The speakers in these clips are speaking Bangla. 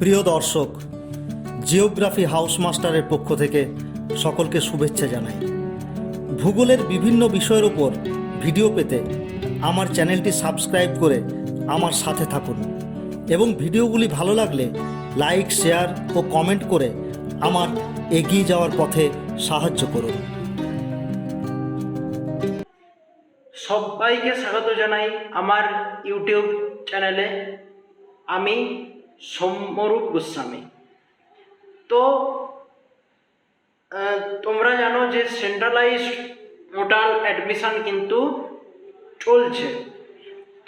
প্রিয় দর্শক, জিওগ্রাফি হাউস মাস্টারের পক্ষ থেকে সকলকে শুভেচ্ছা জানাই। ভূগোলের বিভিন্ন বিষয়ের ওপর ভিডিও পেতে আমার চ্যানেলটি সাবস্ক্রাইব করে আমার সাথে থাকুন এবং ভিডিওগুলি ভালো লাগলে লাইক, শেয়ার ও কমেন্ট করে আমার এগিয়ে যাওয়ার পথে সাহায্য করুন। সবাইকে স্বাগত জানাই আমার ইউটিউব চ্যানেলে। আমি সৌম্যরূপ গোস্বামী। তো তোমরা জানো যে সেন্ট্রালাইজড মোটাল অ্যাডমিশন কিন্তু চলছে।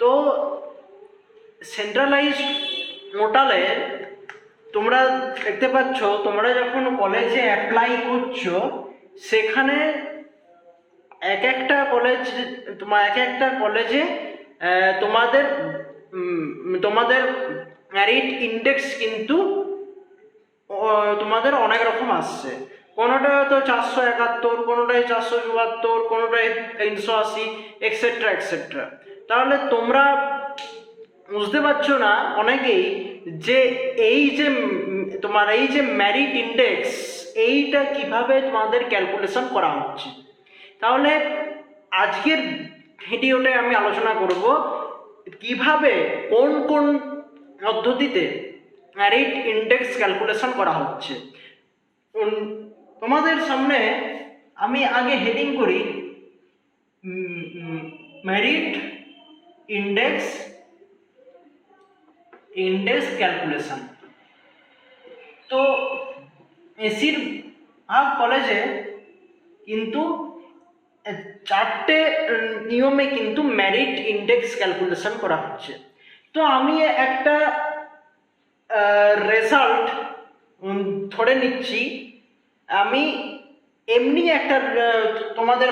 তো সেন্ট্রালাইজড মোটালে তোমরা দেখতে পাচ্ছ, তোমরা যখন কলেজে অ্যাপ্লাই করছ, সেখানে এক একটা কলেজ তোমার এক একটা কলেজে তোমাদের তোমাদের ম্যারিট ইন্ডেক্স কিন্তু তোমাদের অনেক রকম আসছে। কোনোটা হয়তো চারশো একাত্তর, কোনোটাই চারশো চুয়াত্তর, কোনোটাই তিনশো আশি এক্সেট্রা এক্সেট্রা তাহলে তোমরা বুঝতে পারছ না অনেকেই যে এই যে, তোমার এই যে ম্যারিট ইন্ডেক্স এইটা কীভাবে তোমাদের ক্যালকুলেশন করা হচ্ছে? তাহলে আজকের ভিডিওটায় আমি আলোচনা করব কীভাবে কোন কোন পদ্ধতিতে ম্যারিট ইন্ডেক্স ক্যালকুলেশন করা হচ্ছে। তোমাদের সামনে আমি আগে হেডিং করি। ম্যারিট ইন্ডেক্স ইন্ডেক্স ক্যালকুলেশন তো এসির ভাগ কলেজে কিন্তু চারটে নিয়মে কিন্তু মেরিট ইন্ডেক্স ক্যালকুলেশন করা হচ্ছে। তো আমি একটা রেজাল্ট ধরে নিচ্ছি। আমি এমনি একটা তোমাদের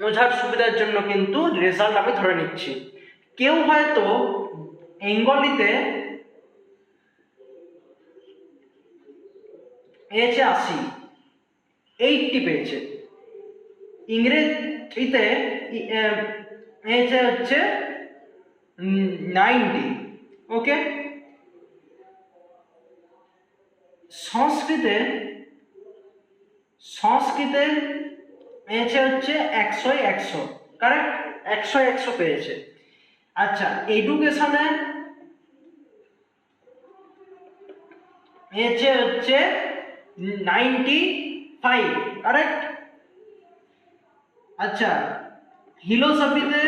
বোঝার সুবিধার জন্য কিন্তু রেজাল্ট আমি ধরে নিচ্ছি। কেউ হয়তো বেঙ্গলিতে পেয়েছে আশি, এইটটি পেয়েছে। ইংরেজিতে পেয়েছে হচ্ছে নাইনটি ওকে সংস্কৃতে সংস্কৃতে পেয়েছে হচ্ছে একশো একশো কারেক্ট একশো একশো পেয়েছে। আচ্ছা এডুকেশনে পেয়েছে হচ্ছে নাইনটি ফাইভ কারেক্ট আচ্ছা ফিলোসফিতে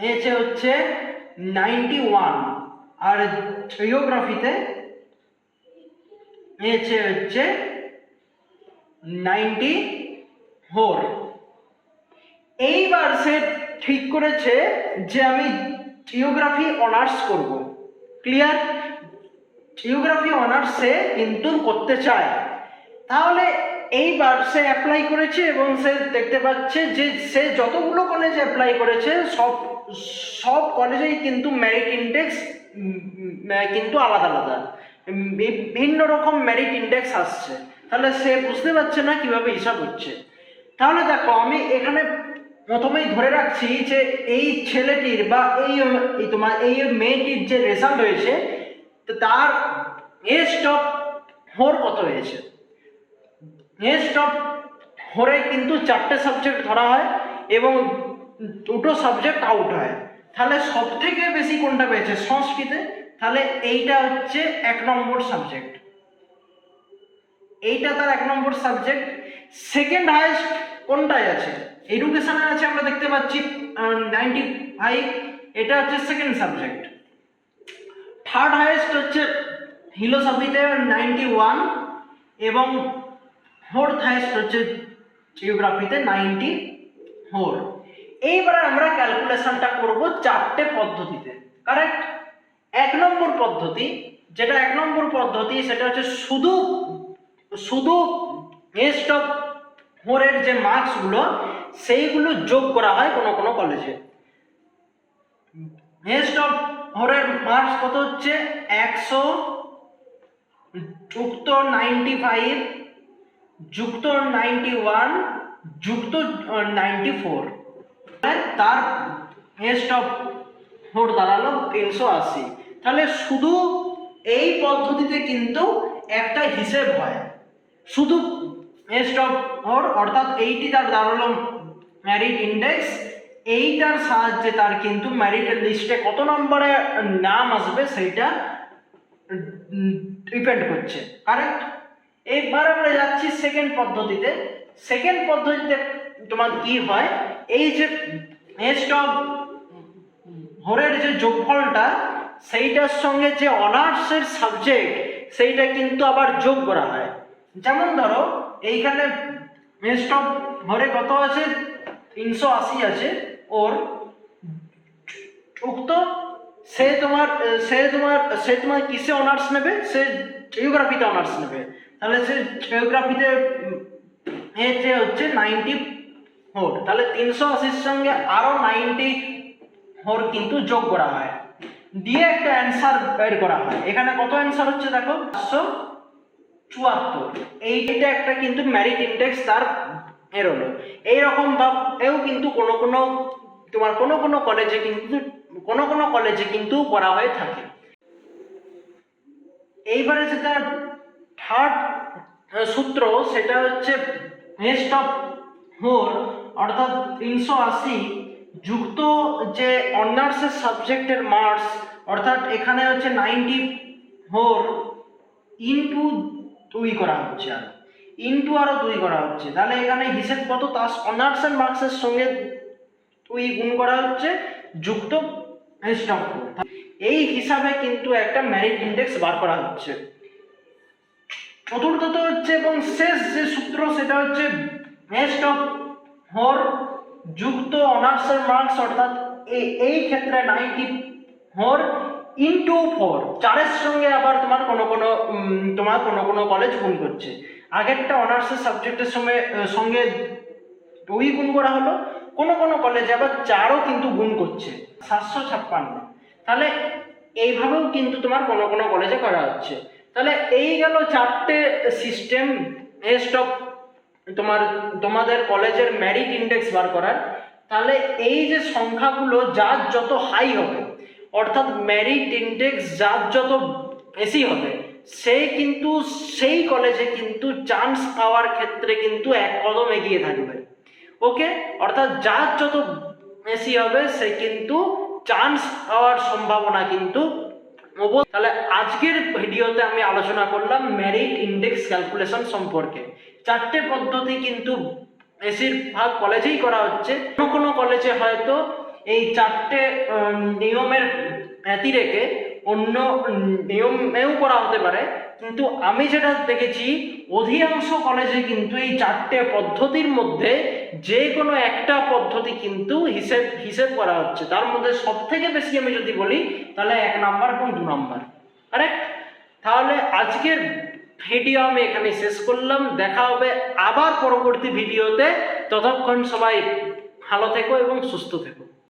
পেয়েছে হচ্ছে নাইনটি ওয়ান আর জিওগ্রাফিতে পেয়েছে হচ্ছে নাইনটি ফোর এইবার সে ঠিক করেছে যে আমি জিওগ্রাফি অনার্স করব। ক্লিয়ার জিওগ্রাফি অনার্সে কিন্তু করতে চায়। তাহলে এইবার সে অ্যাপ্লাই করেছে এবং সে দেখতে পাচ্ছে যে সে যতগুলো কলেজে অ্যাপ্লাই করেছে, সব সব কলেজেই কিন্তু মেরিট ইন্ডেক্স কিন্তু আলাদা আলাদা। উম, বি- ভিন্ন রকম মেরিট ইন্ডেক্স আসছে। তাহলে সে বুঝতে পারছে না কীভাবে হিসাব হচ্ছে। তাহলে দেখো আমি এখানে প্রথমেই ধরে রাখছি যে এই ছেলেটির বা এই তোমার এই মেয়েটির যে রেজাল্ট হয়েছে তার এস্ট অফ হোর কত হয়েছে? নেক্সট অফ হরে কিন্তু চারটে সাবজেক্ট ধরা হয় এবং দুটো সাবজেক্ট আউট হয়। তাহলে সব থেকে বেশি কোনটা পেয়েছে? সংস্কৃতে? তাহলে এইটা হচ্ছে এক নম্বর সাবজেক্ট এইটা তার এক নম্বর সাবজেক্ট সেকেন্ড হায়েস্ট কোনটায় আছে? এডুকেশনে আছে আমরা দেখতে পাচ্ছি নাইনটি ফাইভ এটা হচ্ছে সেকেন্ড সাবজেক্ট থার্ড হায়েস্ট হচ্ছে ফিলোসফিতে নাইনটি ওয়ান এবং ফোর্থ হায়েস্ট হচ্ছে জিওগ্রাফিতে নাইনটি ফোর এইবারে আমরা ক্যালকুলেশনটা করব চারটে পদ্ধতিতে কারেক্ট এক নম্বর পদ্ধতি, যেটা এক নম্বর পদ্ধতি, সেটা হচ্ছে শুধু শুধু নেক্সট অফ ফোরের যে মার্কসগুলো সেইগুলো যোগ করা হয় কোনো কোনো কলেজে নেক্সট অফ ফোরের মার্কস কত হচ্ছে? একশো যুক্ত নাইনটি ফাইভ যুক্ত নাইনটি ওয়ান যুক্ত নাইনটি ফোর তার নেক্সট অফ মোট দাঁড়াল তিনশো আশি। তাহলে শুধু এই পদ্ধতিতে কিন্তু একটা হিসেব হয়। শুধু স্টপ ওর অর্থাৎ এইটি তার দাঁড়াল ম্যারিট ইন্ডেক্স এইটার সাহায্যে তার কিন্তু ম্যারিটের লিস্টে কত নম্বরে নাম আসবে সেইটা ডিপেন্ড করছে। কারেক্ট এইবার আমরা যাচ্ছি সেকেন্ড পদ্ধতিতে। সেকেন্ড পদ্ধতিতে তোমার কি হয়? এই যে স্টপ ভোরের যে যোগফলটা, সেইটার সঙ্গে যে অনার্সের সাবজেক্ট সেইটা কিন্তু আবার যোগ করা হয়। যেমন ধরো, এইখানে স্টপ ভরে কত আছে? তিনশো আশি আছে। ওর উক্ত সে তোমার সে তোমার সে তোমার কিসে অনার্স নেবে? সে জিওগ্রাফিতে অনার্স নেবে। তাহলে সে জিওগ্রাফিতে হচ্ছে নাইনটি ফোর তাহলে তিনশো আশির সঙ্গে আরও নাইনটি ফোর কিন্তু যোগ করা হয়। দিয়ে একটা অ্যান্সার বের করা হয়। এখানে কত অ্যান্সার হচ্ছে দেখো? পাঁচশো চুয়াত্তর। এইটা একটা কিন্তু ম্যারিট ইন্ডেক্স তার এর হলো এইরকম ভাবেও কিন্তু কোনো কোনো তোমার কোনো কোনো কলেজে কিন্তু কোনো কোনো কলেজে কিন্তু করা হয়ে থাকে। এইবারে যেটা থার্ড সূত্র, সেটা হচ্ছে নেক্সট অফ হোর অর্থাৎ তিনশো আশি যুক্ত যে অনার্সের সাবজেক্টের মার্কস অর্থাৎ এখানে হচ্ছে নাইনটি ফোর ইন্টু দুই করা হচ্ছে আর। ইন্টু আরও দুই করা হচ্ছে। তাহলে এখানে হিসেব কত? তার অনার্সের মার্কসের সঙ্গে দুই গুণ করা হচ্ছে, যুক্ত এই হিসাবে কিন্তু একটা ম্যারিট ইন্ডেক্স বার করা হচ্ছে। চতুর্থত হচ্ছে এবং শেষ যে সূত্র, সেটা হচ্ছে নেক্সট অফ হর যুক্ত অনার্সের মার্কস অর্থাৎ এই- ক্ষেত্রে নাইনটি ফোর ইন্টু ফোর চারের সঙ্গে আবার তোমার কোনো কোনো তোমার কোনো কোনো কলেজ গুণ করছে। আগেরটা অনার্সের সাবজেক্টের সঙ্গে সঙ্গে দুই গুণ করা হলো। কোনো কোনো কলেজে আবার চারও কিন্তু গুণ করছে। সাতশো ছাপ্পান্ন। তাহলে এইভাবেও কিন্তু তোমার কোনো কোনো কলেজে করা হচ্ছে। তাহলে এই গেল চারটে সিস্টেম স্টপ তোমার, তোমাদের কলেজের মেরিট ইন্ডেক্স বার করার। তাহলে এই যে সংখ্যাগুলো যার যত হাই হবে, অর্থাৎ মেরিট ইন্ডেক্স যার যত বেশি হবে, সে কিন্তু, সেই কলেজে কিন্তু চান্স পাওয়ার ক্ষেত্রে কিন্তু এক কদম এগিয়ে থাকবে। ওকে? অর্থাৎ যার যত বেশি হবে, সে কিন্তু চান্স পাওয়ার সম্ভাবনা কিন্তু তাহলে আজকের ভিডিওতে আমি আলোচনা করলাম মেরিট ইন্ডেক্স ক্যালকুলেশন সম্পর্কে। চারটে পদ্ধতি কিন্তু বেশিরভাগ কলেজেই করা হচ্ছে। কোনো কোনো কলেজে হয়তো এই চারটে নিয়মের ব্যতি রেখে অন্য নিয়মেও করা হতে পারে। কিন্তু আমি যেটা দেখেছি, অধিকাংশ কলেজে কিন্তু এই চারটে পদ্ধতির মধ্যে যে কোনো একটা পদ্ধতি কিন্তু হিসেব হিসেব করা হচ্ছে। তার মধ্যে সব থেকে বেশি আমি যদি বলি, তাহলে এক নাম্বার এবং দু নাম্বার। কারেক্ট তাহলে আজকের ভিডিও আমি এখানে শেষ করলাম। দেখা হবে আবার পরবর্তী ভিডিওতে। ততক্ষণ সবাই ভালো থেকো এবং সুস্থ থেকো।